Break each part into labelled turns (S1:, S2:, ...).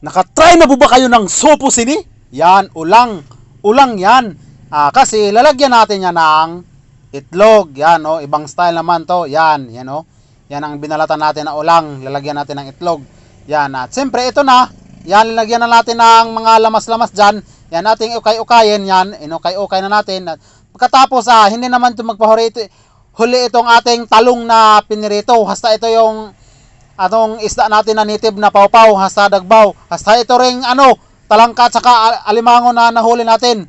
S1: Nakatry na po ba kayo ng sopo sini? Yan, ulang. Ulang yan. Ah, kasi lalagyan natin yan ng itlog. Yan, oh, ibang style naman to. Yan, yan, oh. Yan ang binalatan natin na ulang. Lalagyan natin ng itlog. Yan, at siyempre ito na. Yan, lalagyan na natin ng mga lamas-lamas dyan. Yan, ating ukay-ukayin yan. Inukay-ukay na natin. At pagkatapos, ah, hindi naman ito magpahuli ito. Huli itong ating talong na pinirito. Hasta ito yung atong isda natin na native na pawpaw, hasta dagbaw, hasta ito ring ano, talangka at saka al- alimango na nahuli natin.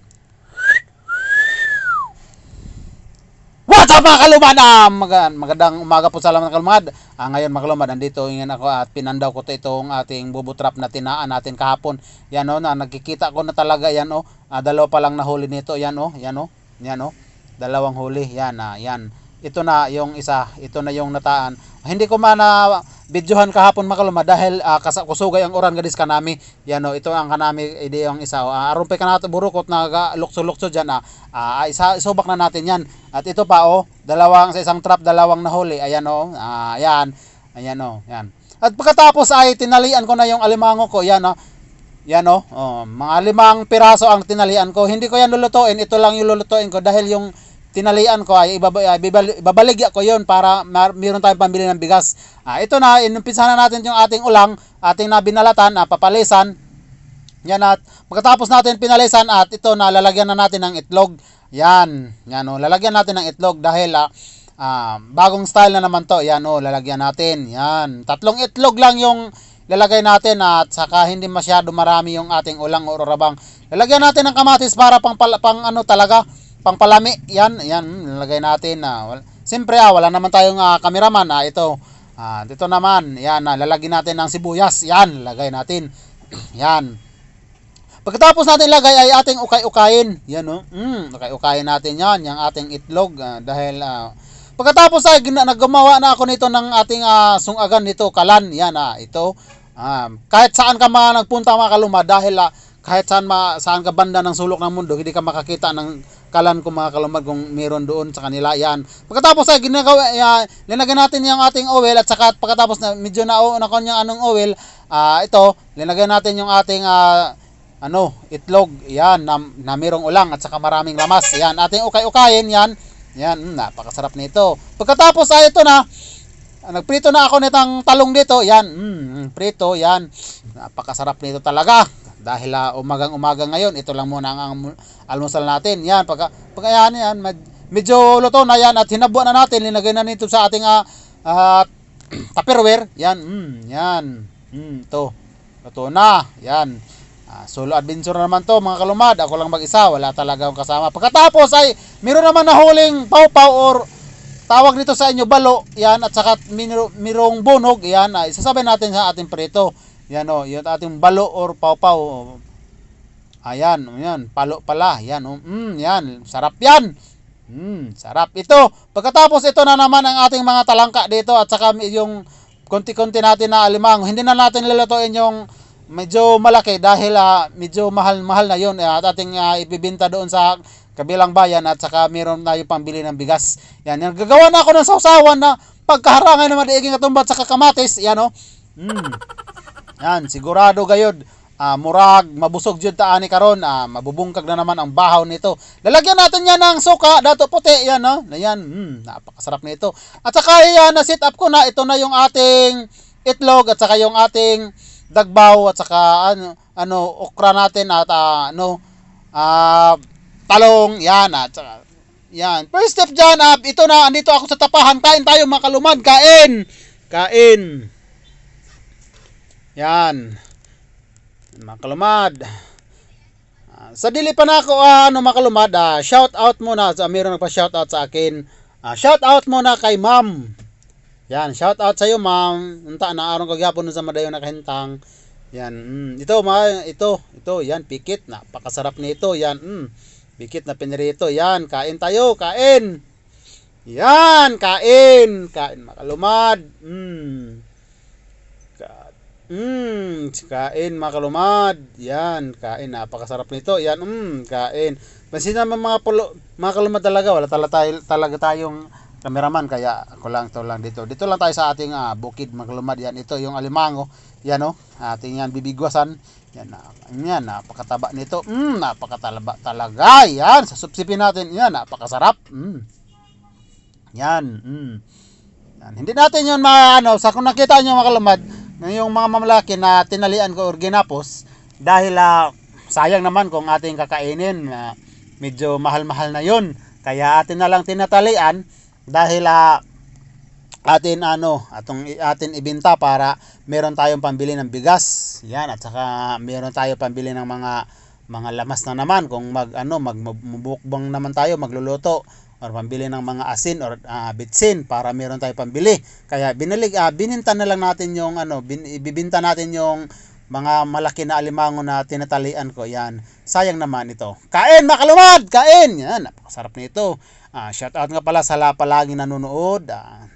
S1: What's up mga kalumad? Ah, mag- magandang umaga po sa laman mga kalumad. Ah, ngayon mga kalumad, andito ingin ako at pinandaw ko to itong ating bubutrap na tinaan natin kahapon. Yan o, na nakikita ko na talaga yan o. Ah, dalawa pa lang nahuli nito. Yan o, yan o, yan o. Dalawang huli. Yan, ah, yan. Ito na yung isa. Ito na yung nataan. Hindi ko man na videohan kahapon mga kalumad dahil ah, kasa- kusugay ang oran gadis kanami. Yan o, ito ang kanami ide yung isa. Uh, aron pa ka nato burukot na lukso-lukso dyan. Ah, Ah, isa isubak na natin yan. At ito pa oh, dalawang sa isang trap, dalawang nahuli. Ayan oh, ah, ayan. Ayan oh, yan. At pagkatapos ay tinalian ko na yung alimango ko. Yan oh. Yan oh, oh, mga limang piraso ang tinalian ko. Hindi ko yan lulutuin, ito lang yung lulutuin ko dahil yung tinalian ko ay ibaba, ay ibabal- ibabaligya ko yon para meron tayong pambili ng bigas. Ah, ito na, inumpisa na natin yung ating ulang, ating na binalatan, ah, papalisan. Yan at pagkatapos natin pinalisan at ito na lalagyan na natin ng itlog. Yan, yan o, lalagyan natin ng itlog dahil ah, ah, bagong style na naman to. Yan o, lalagyan natin. Yan, tatlong itlog lang yung lalagay natin at saka hindi masyado marami yung ating ulang o rabang. Lalagyan natin ng kamatis para pang, pang ano talaga, pang palami. Yan, yan, lalagay natin na. wal- Siyempre ah, wala naman tayong ah, cameraman. Ah, ito, ah, dito naman, yan, ah, lalagyan natin ng sibuyas. Yan, lagay natin. yan. Pagkatapos natin ilagay ay ating ukay-ukayin. Yan o. Mm, ukay-ukayin natin yan, yung ating itlog. ah, dahil ah, pagkatapos ay naggumawa na ako nito ng ating ah, sungagan nito, kalan. Yan ah, ito. Ah, kahit saan ka mga nagpunta mga kaluma dahil ah, kahit saan ma, saan ka banda ng sulok ng mundo, hindi ka makakita ng kalan ko mga kalumad kung meron doon sa kanila. Yan. Pagkatapos ay ginagawa, uh, linagyan natin yung ating oil at saka pagkatapos na medyo na, na kanyang anong oil, ah, ito, linagyan natin yung ating ah, ano, itlog, yan, na, na mayroong ulang at saka maraming lamas. Yan, ating ukay-ukayin, yan. Yan, mm, napakasarap nito. Pagkatapos ay ito na, ah, nagprito na ako nitong talong dito. Yan, mm, prito, yan. Napakasarap nito talaga. Dahil ah, umagang-umaga ngayon, ito lang muna ang, almusal natin. Yan, pagka, pagka yan, med- medyo luto na yan at hinabuan na natin. Linagay na nito sa ating ah, ah, tupperware. Yan, mm, yan. Mm, ito. Luto na. Yan. Ah, solo adventure na naman to mga kalumad. Ako lang mag-isa, wala talaga akong kasama. Pagkatapos ay meron naman na huling pawpaw or tawag nito sa inyo balo. Yan at saka miro, mirong bunog. Yan, ah, isasabay natin sa ating prito. Yan o, yung ating balo or pawpaw. Ayan, yan, palo pala. Yan, oh, mm, yan, sarap yan. Mm, sarap. Ito, pagkatapos ito na naman ang ating mga talangka dito at saka yung konti-konti natin na alimang. Hindi na natin lulutuin yung medyo malaki dahil ah, medyo mahal-mahal na yun. Eh, at ating ah, ibibinta doon sa kabilang bayan at saka meron tayo pambili ng bigas. Yan, yan. Gagawa na ako ng sausawan na pagkaharangan naman diiging katumbat sa kamatis. Yan o. Mm. Yan, sigurado gayod. Ah, murag mabusog jud ta ani karon. Ah, mabubungkag na naman ang bahaw nito. Lalagyan natin yan ng suka dato puti yan no? Yan hmm, napakasarap nito. At saka yan na set up ko na ito na yung ating itlog at saka yung ating dagbaw at saka ano ano okra natin at ah, ano ah, talong yan at saka yan. First step dyan ah, ito na andito ako sa tapahan. Kain tayo mga kalumad kain! Kain yan mga kalumad. Ah, sa dili pa na ako ah, ano mga kalumad, ah, shout out muna. Sa mayroon nagpa shout out sa akin. Ah, shout out muna kay ma'am. Yan, shout out sa iyo ma'am. Unta na aron kag gyapon sa madayon nakahintang. Yan, mm, ito ma, ito, ito, yan pikit, napakasarap nito, yan. Mm, pikit na pinirito, yan, kain tayo, kain. Yan, kain, kain mga kalumad. Mm. Ka- Mm, kain mga kalumad. Yan, kain. Napakasarap nito. Yan, mm, kain. Pansin naman mga pulo, mga kalumad talaga. Wala talaga, tayo, talaga tayong cameraman kaya ako lang to lang dito. Dito lang tayo sa ating ah, bukid maglumad yan. Ito yung alimango. Yan oh. Ating yan bibigwasan. Yan na. yan napakataba nito. Mm, napakatalaba talaga. Yan, susupsipin natin. Yan, napakasarap. Mm. Yan. Mm. Yan. Hindi natin yun mga ano, sa kung nakita nyo mga kalumad, yung mga mamalaki na tinalian ko or ginapos, dahil ah, sayang naman kung ating kakainin, ah, medyo mahal-mahal na yun. Kaya atin na lang tinatalian dahil ah, atin ano, atong atin ibenta para meron tayong pambili ng bigas. Yan at saka meron tayo pambili ng mga mga lamas na naman kung mag ano magbubukbang naman tayo magluluto or pambili ng mga asin or ah, bitsin para meron tayo pambili. Kaya binilig ah, bininta na lang natin yung ano bin, ibibinta natin yung mga malaki na alimango na tinatalian ko. Yan. Sayang naman ito. Kain makalumad, kain. Yan, napakasarap nito. Ah, shout out nga pala sa la palagi nanonood. Ah,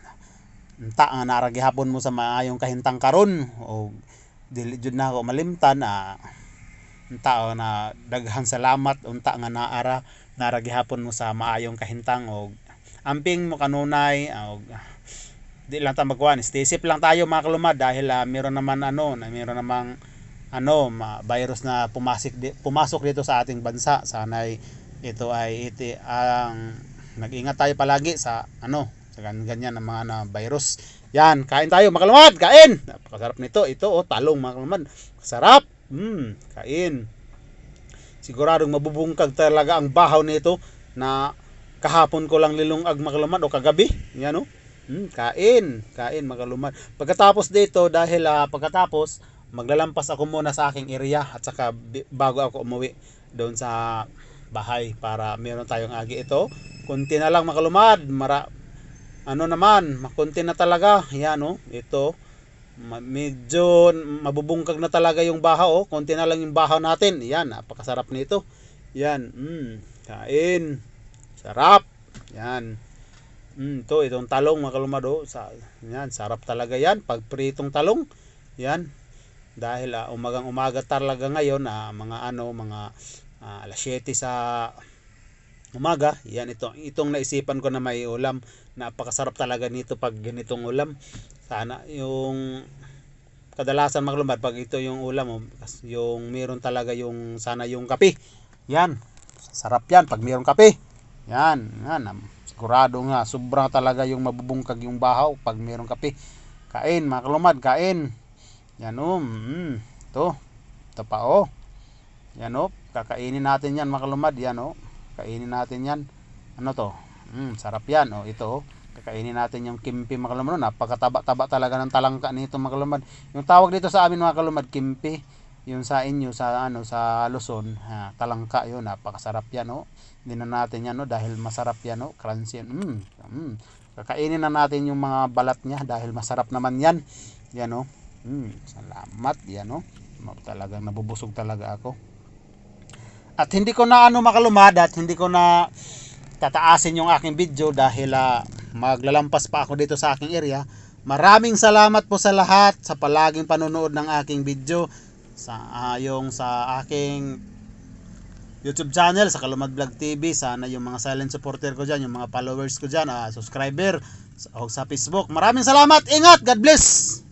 S1: unta nga naragihapon mo sa maayong kahintang karon o dili jud na ako malimtan ah unta o na daghang salamat unta nga naara naragihapon mo sa maayong kahintang o amping mo kanunay og di lang ta magkuhan stay lang tayo mga kalumad dahil ah, meron naman ano na meron namang ano ma- virus na pumasok di, pumasok dito sa ating bansa. Sanay ito ay iti ang nag-ingat tayo palagi sa ano sa gan- ganyan ng mga na virus. Yan kain tayo mga kalumad kain! Napakasarap nito. Ito oh talong mga kalumad. Sarap mm, kain siguradong mabubungkag talaga ang bahaw nito na kahapon ko lang lilungag mga kalumad o kagabi yan oh Hmm, kain, kain magalumad. Pagkatapos dito dahil ah, pagkatapos maglalampas ako muna sa aking area at saka bago ako umuwi doon sa bahay para meron tayong agi ito. Kunti na lang makalumad, mara ano naman, makunti na talaga. Yan oh, ito. Medyo mabubungkag na talaga yung baha oh. Kunti na lang yung baha natin. Yan, napakasarap nito. Yan, mm, kain. Sarap. Yan. Mm, to itong talong mga kalumado, sa yan, sarap talaga yan pag pritong talong. Yan. Dahil ah, umagang umaga talaga ngayon ah, mga ano, mga ah, alas 7 sa umaga. Yan ito, itong naisipan ko na may ulam. Napakasarap talaga nito pag ganitong ulam. Sana yung kadalasan mga kalumad pag ito yung ulam mo, yung meron talaga yung sana yung kape. Yan. Sarap yan pag meron kape. Yan, yan. Sigurado nga, sobra talaga yung mabubungkag yung bahaw pag mayroong kape. Kain, mga kain. Yan o, mm, ito. Ito pa o. Yan o, kakainin natin yan mga. Yan o, kainin natin yan. Ano to? Mm, sarap yan o, ito o. Kakainin natin yung kimpi mga kalumad. Napakataba-taba talaga ng talangka nito mga kalumad. Yung tawag dito sa amin mga kalumad, kimpi. Yung sa inyo, sa ano, sa Luzon, ha, talangka yun, napakasarap yan o. Hindi na natin yan no dahil masarap yan no, crunchy yan. Mm, mm. Kakainin na natin yung mga balat niya dahil masarap naman yan. Yan no. Mm, salamat yan. No, Talagang nabubusog talaga ako. At hindi ko na ano makalumad at hindi ko na tataasin yung aking video dahil ah, maglalampas pa ako dito sa aking area. Maraming salamat po sa lahat sa palaging panonood ng aking video sa ah, yung sa aking YouTube channel sa Kalumad Vlog TV. Sana yung mga silent supporter ko diyan, yung mga followers ko diyan, ah, subscriber sa, sa Facebook. Maraming salamat. Ingat. God bless.